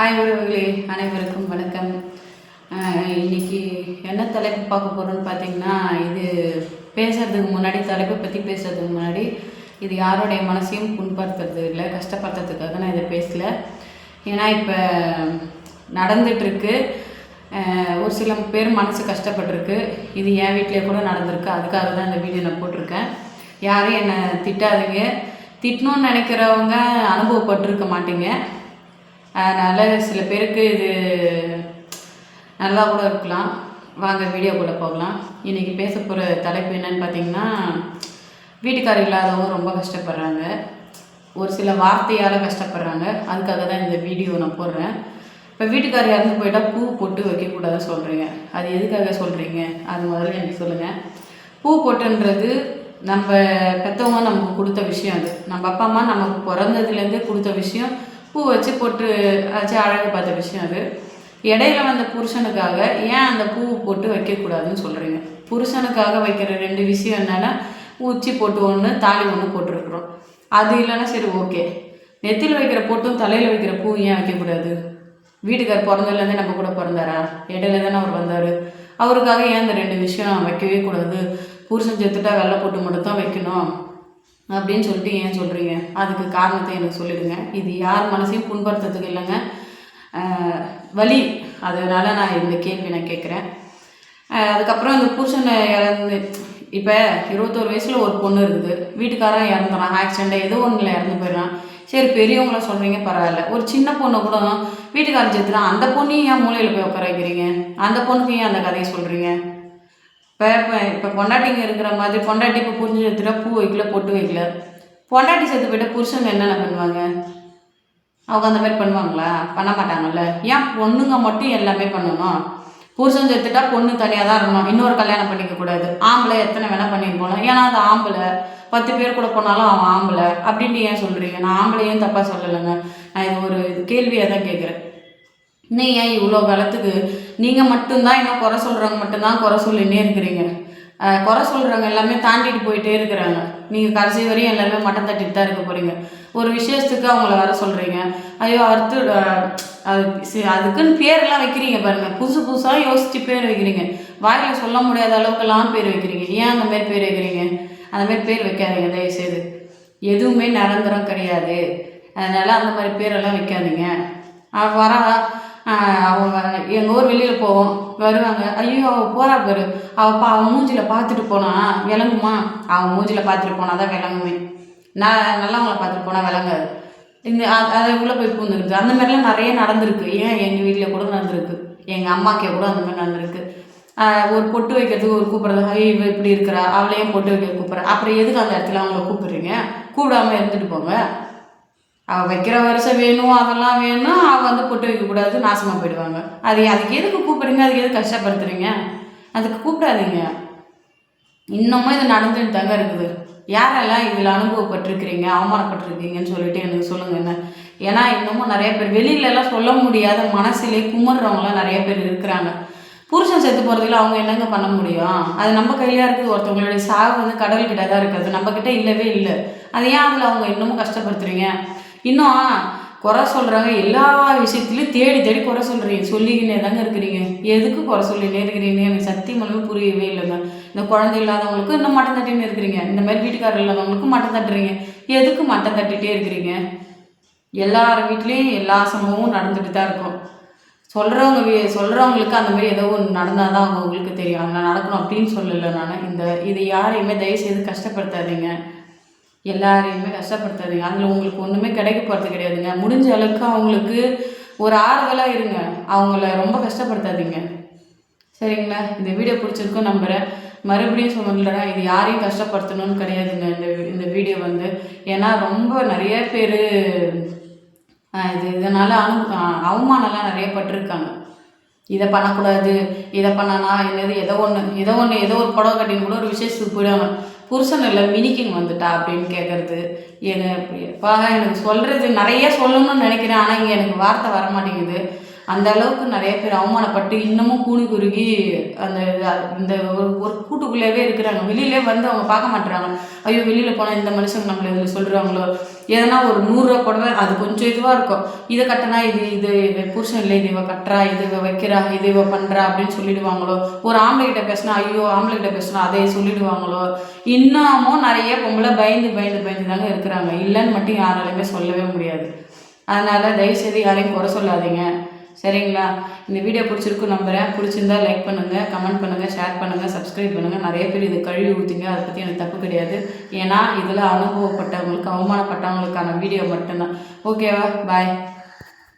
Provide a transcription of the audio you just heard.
Hi உறவுகளே. அனைவருக்கும் வணக்கம். இன்னைக்கு என்ன தலைப்பு பார்க்க போகிறோன்னு பார்த்தீங்கன்னா இது பேசுறதுக்கு முன்னாடி தலைப்பை பற்றி பேசுறதுக்கு முன்னாடி இது யாருடைய மனசையும் புண்படுத்துறது இல்லை கஷ்டப்படுத்துறதுக்காக நான் இதை பேசல. ஏன்னா இப்போ நடந்துட்டுருக்கு. ஒரு சில பேர் மனசு கஷ்டப்பட்டிருக்கு. இது என் வீட்டிலே கூட நடந்திருக்கு. அதுக்காக தான் இந்த வீடியோ நான் போட்டிருக்கேன். யாரும் என்னை திட்டாதீங்க. திட்டணும்னு நினைக்கிறவங்க அனுபவப்பட்டிருக்க மாட்டீங்க. அதனால் சில பேருக்கு இது நல்லா கூட இருக்கலாம். வாங்க வீடியோக்குள்ளே போகலாம். இன்றைக்கி பேச போகிற தலைப்பு என்னன்னு பார்த்தீங்கன்னா வீட்டுக்காரர் இல்லாதவங்க ரொம்ப கஷ்டப்படுறாங்க. ஒரு சில வார்த்தையால் கஷ்டப்படுறாங்க. அதுக்காக தான் இந்த வீடியோ நான் போடுறேன். இப்போ வீட்டுக்காரர் இறந்து போயிட்டால் பூ போட்டு வைக்கக்கூடாதுன்னு சொல்கிறீங்க அது எதுக்காக சொல்கிறீங்க அது முதல்ல எனக்கு சொல்லுங்கள் பூ போட்டுன்றது நம்ம பெற்றவங்க நமக்கு கொடுத்த விஷயம் அது. நம்ம அப்பா அம்மா நமக்கு பிறந்ததுலேருந்தே கொடுத்த விஷயம். பூ வச்சு பொட்டு வச்சு அழகு பார்த்த விஷயம் அது. இடையில வந்த புருஷனுக்காக ஏன் அந்த பூ போட்டு வைக்கக்கூடாதுன்னு சொல்கிறீங்க புருஷனுக்காக வைக்கிற ரெண்டு விஷயம் என்னென்னா உச்சி போட்டு ஒன்று தாலி ஒன்று போட்டிருக்கிறோம். அது இல்லைன்னா சரி ஓகே. நெத்தியில் வைக்கிற போட்டும் தலையில் வைக்கிற பூ ஏன் வைக்கக்கூடாது? வீட்டுக்கார் பிறந்ததுலேருந்தே நம்ம கூட பிறந்தாரா? இடையில தானே அவர் வந்தார். அவருக்காக ஏன் இந்த ரெண்டு விஷயம் வைக்கவே கூடாது? புருஷன் செத்துட்டா வெள்ளை போட்டு மட்டும் தான் வைக்கணும். அப்படின்னு சொல்லிட்டு ஏன் சொல்கிறீங்க அதுக்கு காரணத்தை எனக்கு சொல்லிடுங்க. இது யார் மனசையும் புண்படுத்துறதுக்கு இல்லைங்க. வலி. அதனால் நான் இந்த கேள்வி நான் கேட்குறேன். அதுக்கப்புறம் இந்த புருஷனை இறந்து இப்போ இருபத்தோரு வயசில் ஒரு பொண்ணு இருக்குது. வீட்டுக்காரன் இறந்துறான். ஆக்சிடெண்ட் ஏதோ ஒன்றில் இறந்து போயிடறான். சரி பெரியவங்கள சொல்கிறீங்க பரவாயில்ல. ஒரு சின்ன பொண்ணை கூட வீட்டுக்காரன் சேர்த்துறான் அந்த பொண்ணையும் ஏன் மூலையில் போய் உட்கார வைக்கிறீங்க? அந்த பொண்ணுக்கு ஏன் அந்த கதையை சொல்கிறீங்க இப்போ இப்போ இப்போ பொண்டாட்டிங்க இருக்கிற மாதிரி பொண்டாட்டி இப்போ புரிஞ்சு எடுத்துட்டா பூ வைக்கல பொட்டு வைக்கல. பொண்டாட்டி செத்து போயிட்டா புருஷங்க என்னென்ன பண்ணுவாங்க? அவங்க அந்த மாதிரி பண்ணுவாங்களா? பண்ண மாட்டாங்கல்ல. ஏன் பொண்ணுங்க மட்டும் எல்லாமே பண்ணணும்? புருஷன் செத்துட்டா பொண்ணு தனியாக தான் இருக்கணும். இன்னொரு கல்யாணம் பண்ணிக்க கூடாது. ஆம்பளை எத்தனை வேணால் பண்ணிட்டு போகலாம். ஏன்னா அது ஆம்பளை. பத்து பேர் கூட போனாலும் அவன் ஆம்பளை. அப்படின்ட்டு ஏன் சொல்கிறீங்க நான் ஆம்பளையும் தப்பாக சொல்லலைங்க. நான் இது ஒரு கேள்வியாக தான் கேட்குறேன் இன்னும் ஏன் இவ்வளோ காலத்துக்கு? நீங்கள் மட்டும்தான் இன்னும் குறை சொல்கிறவங்க மட்டும்தான் குறை சொல்லினே இருக்கிறீங்க. குறை சொல்கிறவங்க எல்லாமே தாண்டிட்டு போயிட்டே இருக்கிறாங்க. நீங்கள் கடைசி வரையும் எல்லாமே மட்டம் தட்டிட்டு தான் இருக்க போகிறீங்க ஒரு விசேஷத்துக்கு அவங்கள வர சொல்கிறீங்க ஐயோ அடுத்து அது அதுக்குன்னு பேரெல்லாம் வைக்கிறீங்க பாருங்கள் புதுசு புதுசாக யோசித்து பேர் வைக்கிறீங்க. வாயில் சொல்ல முடியாத அளவுக்குலாம் பேர் வைக்கிறீங்க. ஏன் அந்த மாதிரி பேர் வைக்கிறீங்க? அந்த மாதிரி பேர் வைக்காதீங்க தயவுசெய்து. எதுவுமே நிரந்தரம் கிடையாது. அதனால் அந்த மாதிரி பேரெல்லாம் வைக்காதீங்க. வர அவங்க எங்கள் ஊர் வெளியில் போவோம். வருவாங்க. ஐயோ அவள் போகிறா பாரு. அவள் பா அவன் மூஞ்சியில் பார்த்துட்டு போனா விளங்குமா? அவன் மூஞ்சியில் பார்த்துட்டு போனால் தான் விளங்குமே. நான் நல்லவங்களை பார்த்துட்டு போனால் விளங்காது. இந்த அது அதை உள்ளே போய் பூந்துருக்கு அந்த மாதிரிலாம் நிறைய நடந்திருக்கு. ஏன் எங்கள் வீட்டில் கூட நடந்திருக்கு? எங்கள் அம்மாக்கே கூட அந்த மாதிரி நடந்திருக்கு. ஒரு பொட்டு வைக்கிறதுக்கு ஒரு கூப்பிட்றது ஐயோ இவ இப்படி இருக்கிறா. அவளையும் பொட்டு வைக்க கூப்பிட்றா. அப்புறம் எதுக்கு அந்த இடத்துல அவங்கள கூப்பிட்றீங்க? கூப்பிடாம இருந்துட்டு போங்க. அவள் வைக்கிற வருஷம் வேணும் அதெல்லாம் வேணும் அவள் வந்து பொட்டு வைக்கக்கூடாது நாசமாக போயிடுவாங்க. அது அதுக்கு எதுக்கு கூப்பிடுங்க அதுக்கு எதுக்கு கஷ்டப்படுத்துறீங்க? அதுக்கு கூப்பிடாதீங்க. இன்னமும் இது நடந்துட்டு தாங்க இருக்குது. யாரெல்லாம் இதில் அனுபவப்பட்டிருக்கிறீங்க அவமானப்பட்டிருக்கீங்கன்னு சொல்லிட்டு எனக்கு சொல்லுங்க என்ன ஏன்னா இன்னமும் நிறைய பேர் வெளியிலலாம் சொல்ல முடியாத மனசிலே குமர்றவங்களாம் நிறைய பேர் இருக்கிறாங்க. புருஷன் செத்து போகிறதுல அவங்க என்னங்க பண்ண முடியும்? அது நம்ம கையிலயா இருக்குது. ஒருத்தவங்களுடைய சாவு வந்து கடவுள்கிட்ட தான் இருக்குது நம்மக்கிட்ட கிட்ட இல்லவே இல்லை. அது ஏன் அதில் அவங்க இன்னமும் கஷ்டப்படுத்துறீங்க? இன்னும் குறை சொல்கிறாங்க எல்லா விஷயத்துலையும் தேடி தேடி குறை சொல்கிறீங்க சொல்லிக்கினே தாங்க இருக்கிறீங்க. எதுக்கு குறை சொல்லினே இருக்கிறீங்க? எனக்கு சத்தியமாலுமே புரியவே இல்லைங்க இந்த குழந்தை இல்லாதவங்களுக்கு இன்னும் மட்டம் தட்டின்னு இருக்கிறீங்க. இந்த மாதிரி வீட்டுக்காரர் இல்லாதவங்களுக்கு மட்டம் தட்டுறீங்க. எதுக்கு மட்டம் தட்டிகிட்டே இருக்கிறீங்க? எல்லார் வீட்லேயும் எல்லா சம்பவமும் நடந்துட்டு தான் இருக்கும். சொல்கிறவங்க வீ சொல்கிறவங்களுக்கு அந்த மாதிரி ஏதோ ஒன்று நடந்தால் தான் அவங்க உங்களுக்கு தெரியும். அங்கே நடக்கணும் அப்படின்னு சொல்லலை நான். இந்த இது யாரையுமே தயவுசெய்து கஷ்டப்படுத்தாதீங்க. எல்லாரையுமே கஷ்டப்படுத்தாதீங்க. அதில் உங்களுக்கு ஒன்றுமே கிடைக்க போகிறது கிடையாதுங்க. முடிஞ்ச அளவுக்கு அவங்களுக்கு ஒரு ஆறுதலாக இருங்க. அவங்கள ரொம்ப கஷ்டப்படுத்தாதீங்க. சரிங்களா? இந்த வீடியோ பிடிச்சிருக்கோம் நம்புகிறேன் மறுபடியும் சொல்லுறேன் இது யாரையும் கஷ்டப்படுத்தணும்னு கிடையாதுங்க. இந்த இந்த வீடியோ வந்து. ஏன்னா ரொம்ப நிறைய பேர் இது இதனால் அனு அவமானம்லாம் நிறைய பட்டிருக்காங்க. இதை பண்ணக்கூடாது. இதை பண்ணனா என்னது? ஏதோ ஒன்று ஏதோ ஒன்று ஏதோ ஒரு புடவை கட்டின்னு கூட ஒரு விசேஷத்துக்கு போயிடுவாங்க. புருஷன் இல்லை மினிக்கிங் வந்துட்டா அப்படின்னு கேட்குறது எனக்கு எனக்கு சொல்கிறது நிறைய சொல்லணும்னு நினைக்கிறேன் ஆனால் இங்கே எனக்கு வார்த்தை வர மாட்டேங்குது அந்த அளவுக்கு நிறைய பேர் அவமானப்பட்டு இன்னமும் கூனி குறுகி அந்த இந்த ஒரு ஒரு கூட்டுக்குள்ளேயே இருக்கிறாங்க. வெளியிலே வந்து அவங்க பார்க்க மாட்டுறாங்க ஐயோ வெளியில் போனால் இந்த மனுஷங்க நம்மளை இதில் சொல்கிறாங்களோ எதனா ஒரு நூறுரூவா புடவை அது கொஞ்சம் இதுவாக இருக்கும். இதை கட்டினா இது இது இது புருஷன் இல்லை இது இவ கட்டுறா இது இவ வைக்கிறா இது இவ பண்ணுறா அப்படின்னு சொல்லிடுவாங்களோ? ஒரு ஆம்பளைகிட்ட பேசினா ஐயோ ஆம்பளைகிட்ட பேசினா அதை சொல்லிடுவாங்களோ? இன்னமும் நிறைய பொம்பளை பயந்து பயந்து பயந்து தாங்க இருக்கிறாங்க. இல்லைன்னு மட்டும் யாராலையுமே சொல்லவே முடியாது. அதனால் தயவுசெய்து யாரையும் குறை சொல்லாதீங்க. சரிங்களா? இந்த வீடியோ பிடிச்சிருக்கும் நம்புகிறேன் பிடிச்சிருந்தா லைக் பண்ணுங்கள் கமெண்ட் பண்ணுங்கள் ஷேர் பண்ணுங்கள் சப்ஸ்கிரைப் பண்ணுங்கள் நிறைய பேர் இது கழுவி ஊற்றிங்க அதை பற்றி எனக்கு தப்பு கிடையாது. ஏன்னா இதில் அனுபவப்பட்டவங்களுக்கு அவமானப்பட்டவங்களுக்கான வீடியோ மட்டும்தான். ஓகேவா பாய்